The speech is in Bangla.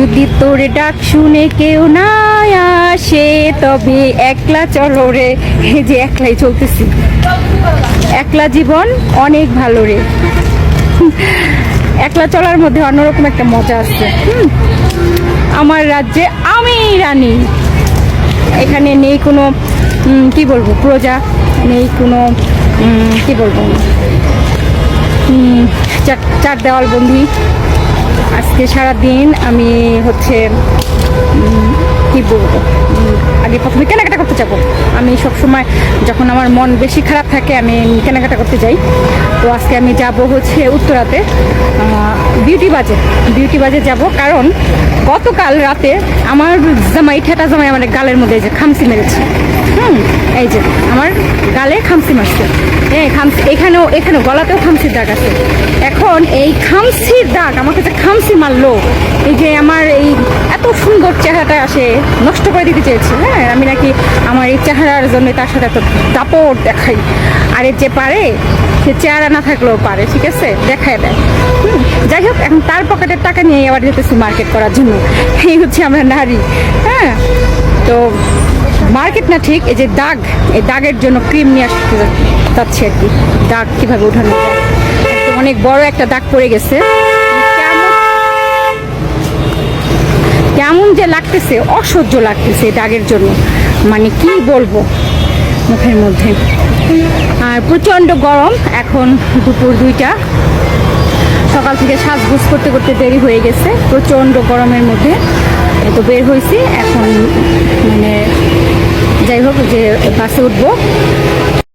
যদি তোর ডাক শুনে কেউ না আসে, তবে একলা চলো রে। এই যে একলাই চলতেছি। একলা জীবন অনেক ভালো রে। একলা চলার মধ্যে অন্যরকম একটা মজা আছে। আমার রাজ্যে আমি রানী। এখানে নেই কোনো কি বলব, প্রজা, নেই কোনো কি বলব? চার- দেওয়াল বন্দি। আজকে সারা দিন আমি হচ্ছে কি বলব? আগে প্রথমে কেনাকাটা করতে যাব। আমি সব সময় যখন আমার মন বেশি খারাপ থাকে, আমি কেনাকাটা করতে যাই। তো আজকে আমি যাব হচ্ছে উত্তরাতে বিউটি বাজে বিউটি বাজে যাব কারণ গতকাল রাতে আমার জামাই, ঠেটা জামাই আমার গালের মধ্যে যে খামসি মেরেছে। হুম, এই যে আমার গালে খামসি মারছে। হ্যাঁ খামসি এখানেও এখানেও গলাতেও খামসির দাগ আছে। এখন এই খামসির দাগ আমার কাছে খামসি মারলো, এই যে আমার এই এত সুন্দর চেহারাটা আসে নষ্ট করে দিতে চেয়েছে হ্যাঁ? আমি নাকি আমার এই চেহারার জন্য তার সাথে এত দাপট দেখাই। আর এর যে পারে, সে চেহারা না থাকলেও পারে, ঠিক আছে? দেখায় দেয়। যাই হোক, এখন তার পকেটের টাকা নিয়ে আবার যেতেছি মার্কেট করার জন্য। এই হচ্ছে আমরা নারী হ্যাঁ? তো মার্কেট না ঠিক, এই যে দাগ, এই দাগের জন্য ক্রিম নিয়ে আসতে যাচ্ছি আর কি। দাগ কীভাবে উঠানো যায়? অনেক বড় একটা দাগ পড়ে গেছে। কেমন যে লাগতেছে, অসহ্য লাগতেছে দাগের জন্য। মানে কি বলব মুখের মধ্যে। আর প্রচণ্ড গরম, এখন দুপুর দুইটা। সকাল থেকে সাজগোজ করতে করতে দেরি হয়ে গেছে, প্রচণ্ড গরমের মধ্যে। তো বের হয়েছি, এখন মানে যাই হোক যে বাসে উঠবো।